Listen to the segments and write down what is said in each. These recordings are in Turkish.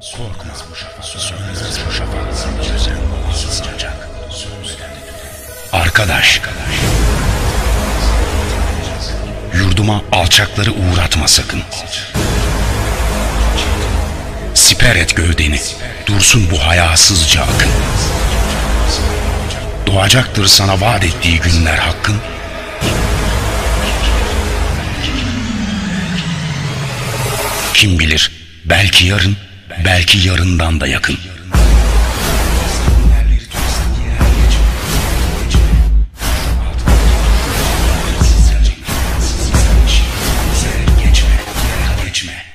Korkma bu şafak, sönmez bu şafak, çözen bu sıcacak. Arkadaş, yurduma alçakları uğratma sakın. Siper et gövdeni, dursun bu hayasızca akın. Doğacaktır sana vaat ettiği günler hakkın. Kim bilir, belki yarın, belki yarından da yakın.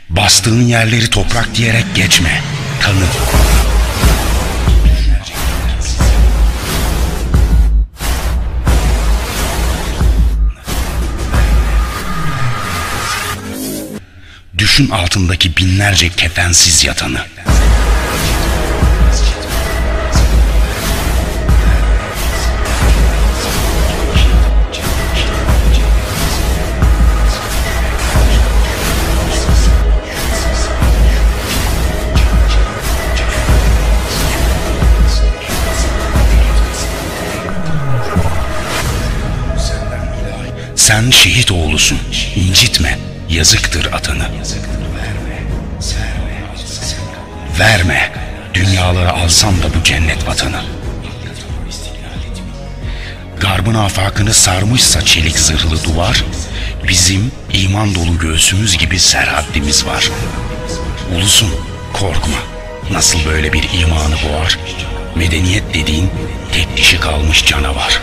Bastığın yerleri toprak diyerek geçme. Tanı. Düşün altındaki binlerce kefensiz yatanı. Sen şehit oğlusun, incitme, yazıktır atanı. Verme, dünyaları alsam da bu cennet vatanı. Garbın afakını sarmışsa çelik zırhlı duvar, bizim iman dolu göğsümüz gibi serhaddimiz var. Ulusun, korkma, nasıl böyle bir imanı boğar, medeniyet dediğin tek dişi kalmış canavar.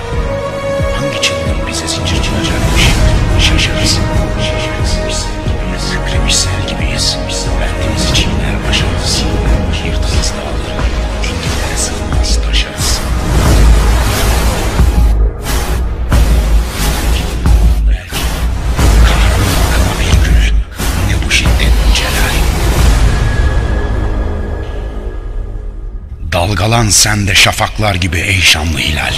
Dalgalan sen de şafaklar gibi ey şanlı hilal.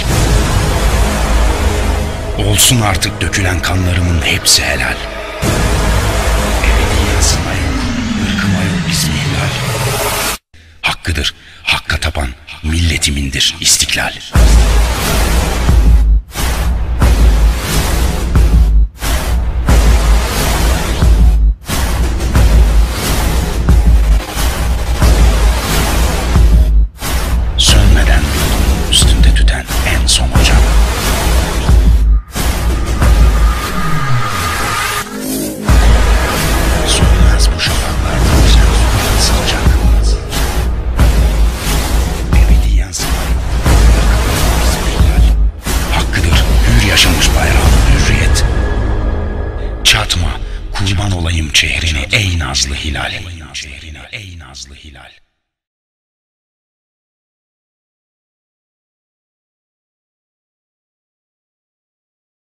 Olsun artık dökülen kanlarımın hepsi helal. Ebediyen sana yok, ırkıma yok ismi hilal. Hakkıdır, hakka tapan, milletimindir istiklal. Çatma kurban olayım çehrine ey nazlı hilal. Ey nazlı hilal.